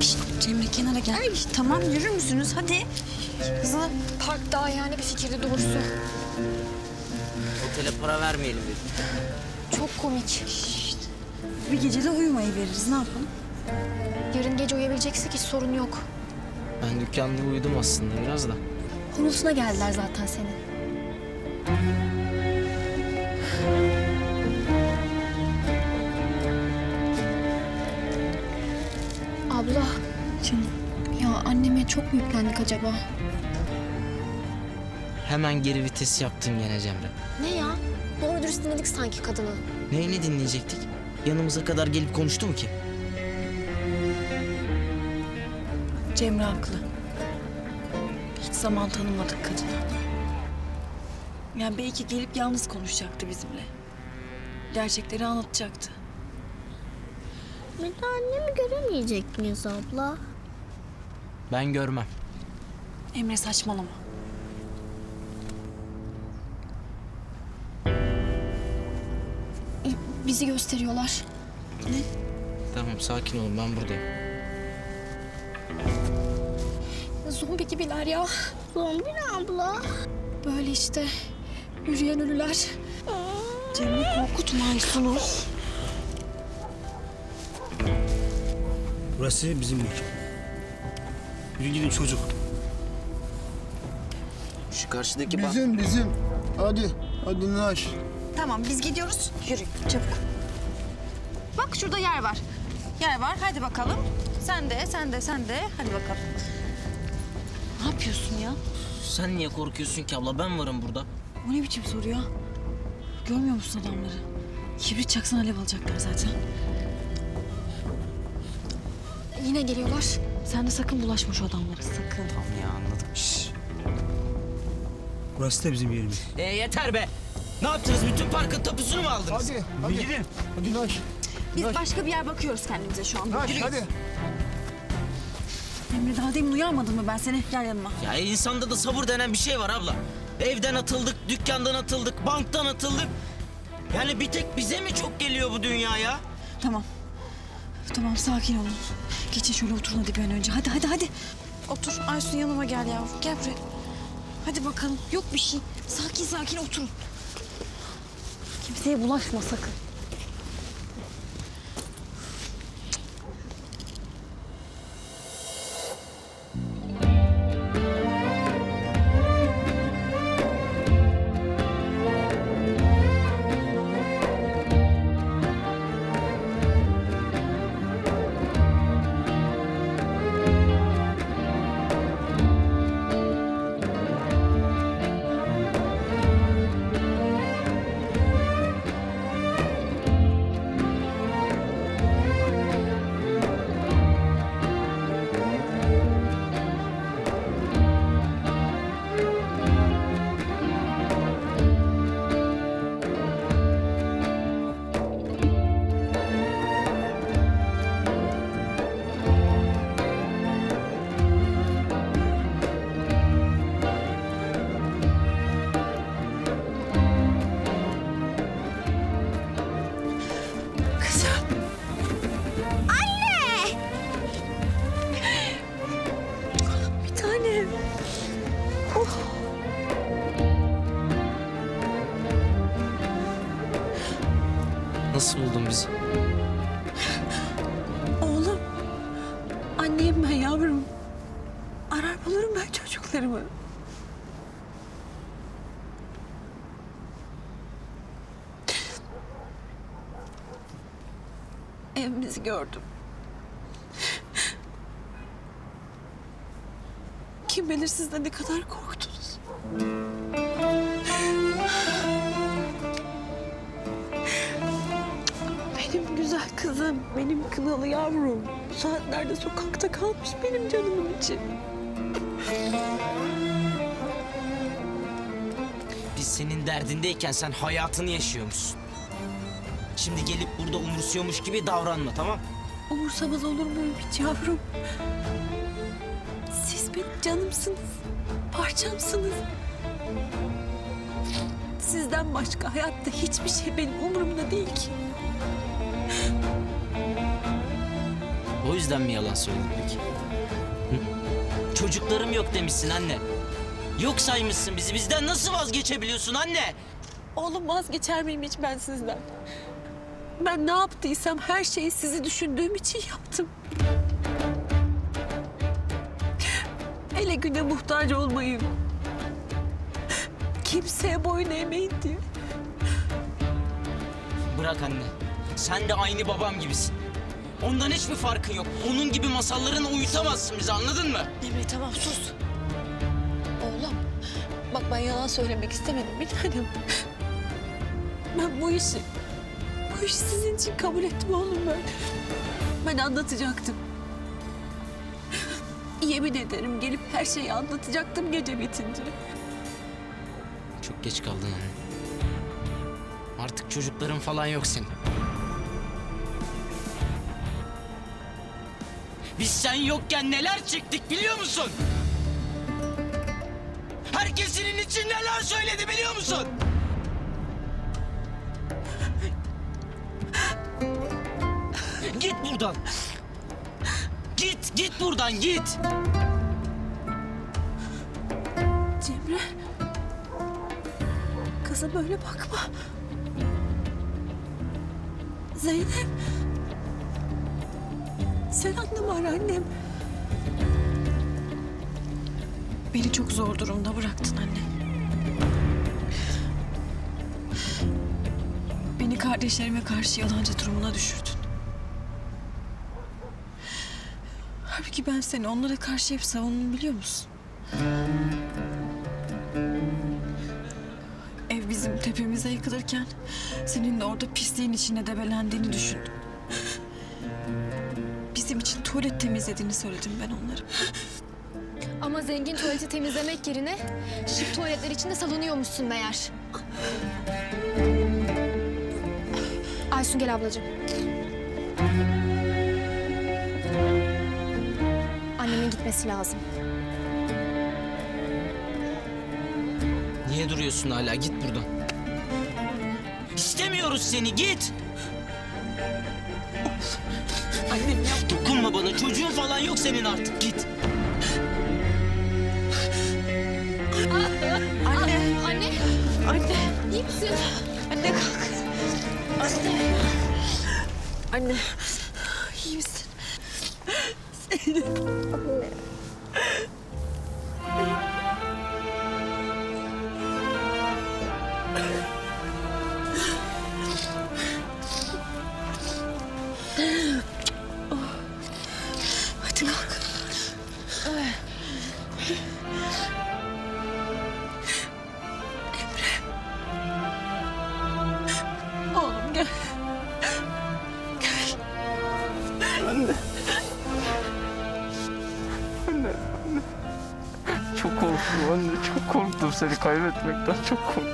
Pişt, Cemre kenara gel. Tamam yürür müsünüz hadi. Hızlı. Park daha yani bir fikirdi doğrusu. Otele para vermeyelim dedim. Çok komik. Bir gece de uyumayı veririz ne yapalım? Yarın gece uyuyabileceksek hiç sorun yok. Ben dükkanda uyudum aslında biraz da. Konusuna geldiler zaten senin. Abla, Canım. ya anneme çok mu yüklendik acaba? Hemen geri vites yaptın gene Cemre. Ne ya? Doğru dürüst dinledik sanki kadını. Neyini dinleyecektik? Yanımıza kadar gelip konuştu mu ki? Cemre haklı. Hiç zaman tanımadık kadına. Yani belki gelip yalnız konuşacaktı bizimle. Gerçekleri anlatacaktı. Bir de annemi göremeyecek miyiz abla? Ben görmem. Emre saçmalama. E, Bizi gösteriyorlar. Tamam sakin olun ben buradayım. Zombi gibiler ya. Zombi ne abla? Böyle işte. Yürüyen ölüler. Cemre korkutma Aysun'u. Burası bizim mekan. Yürü gidin çocuk. Şu karşıdaki bak. Bizim bizim. Hadi. Hadi Naş. Tamam biz gidiyoruz. Yürü çabuk. Bak şurada yer var. Yer var hadi bakalım. Sen de sen de sen de hadi bakalım. Ne yapıyorsun ya? Sen niye korkuyorsun ki abla? Ben varım burada. O ne biçim soru ya? Görmüyor musun adamları? Kibrit çaksan alev alacaklar zaten. Yine geliyorlar. Sen de sakın bulaşma şu adamlara sakın. Tamam ya anladım. Şşş. Burası da bizim yerimiz. E yeter be. Ne yaptınız? Bütün parkın tapusunu mu aldınız? Hadi. Hadi. gidin. Hadi Naş. Biz başka bir yer bakıyoruz kendimize şu an. Naş hadi. Emre daha demin uyarmadın mı ben seni? Gel yanıma. Ya insanda da sabır denen bir şey var abla. Evden atıldık, dükkandan atıldık, banktan atıldık. Yani bir tek bize mi çok geliyor bu dünya ya? Tamam. Tamam sakin olun. Geçin şöyle oturun hadi bir an önce. Hadi hadi hadi. Otur Aysun yanıma gel yavrum. Gel buraya. Hadi bakalım. Yok bir şey. Sakin sakin oturun. Kimseye bulaşma sakın. Nasıl buldun bizi? Oğlum. Anneyim ben yavrum. Arar bulurum ben çocuklarımı. Evimizi gördüm. Kim bilir siz de ne kadar korktunuz. Benim kınalı yavrum. Bu saatlerde sokakta kalmış benim canımın içi. Biz senin derdindeyken sen hayatını yaşıyormuşsun. Şimdi gelip burada umursuyormuş gibi davranma tamam? Umursamaz olur muyum hiç yavrum? Siz benim canımsınız, parçamsınız. Sizden başka hayatta hiçbir şey benim umurumda değil ki. O yüzden mi yalan söyledin peki? Hı? Çocuklarım yok demişsin anne. Yok saymışsın bizi. Bizden nasıl vazgeçebiliyorsun anne? Oğlum vazgeçer miyim hiç ben sizden? Ben ne yaptıysam her şeyi sizi düşündüğüm için yaptım. Ele güne muhtaç olmayın. Kimseye boyun eğmeyin diye. Bırak anne. Sen de aynı babam gibisin. Ondan hiçbir farkın yok. Onun gibi masallarını uyutamazsın bizi anladın mı? Emre tamam sus. Oğlum bak ben yalan söylemek istemedim bir tanem. Ben bu işi, bu işi sizin için kabul ettim oğlum ben. Ben anlatacaktım. Yemin ederim gelip her şeyi anlatacaktım gece bitince. Çok geç kaldın anne. Artık çocukların falan yok senin. Biz sen yokken neler çektik biliyor musun? Herkes senin için neler söyledi biliyor musun? Git buradan. Git, git buradan git. Cemre. Kızım öyle bakma. Zeynep. Sen annem ara annem. Beni çok zor durumda bıraktın anne. Beni kardeşlerime karşı yalancı durumuna düşürdün. Halbuki ben seni onlara karşı hep savundum biliyor musun? Ev bizim tepemize yıkılırken senin de orada pisliğin içinde debelendiğini düşündüm. Tuvalet temizlediğini söyledim ben onlara. Ama zengin tuvaleti temizlemek yerine şık tuvaletler içinde savunuyormuşsun meğer. Aysun gel ablacığım. Annemin gitmesi lazım. Niye duruyorsun hala? Git buradan. İstemiyoruz seni. Git. Annem yap. Dokunma bana. Çocuğun falan yok senin artık. Git. Anne! Anne, İyi misin? anne kalk. Anne. Anne, iyi misin? Hadi Çok korktum anne. Çok korktum seni kaybetmekten. Çok korktum.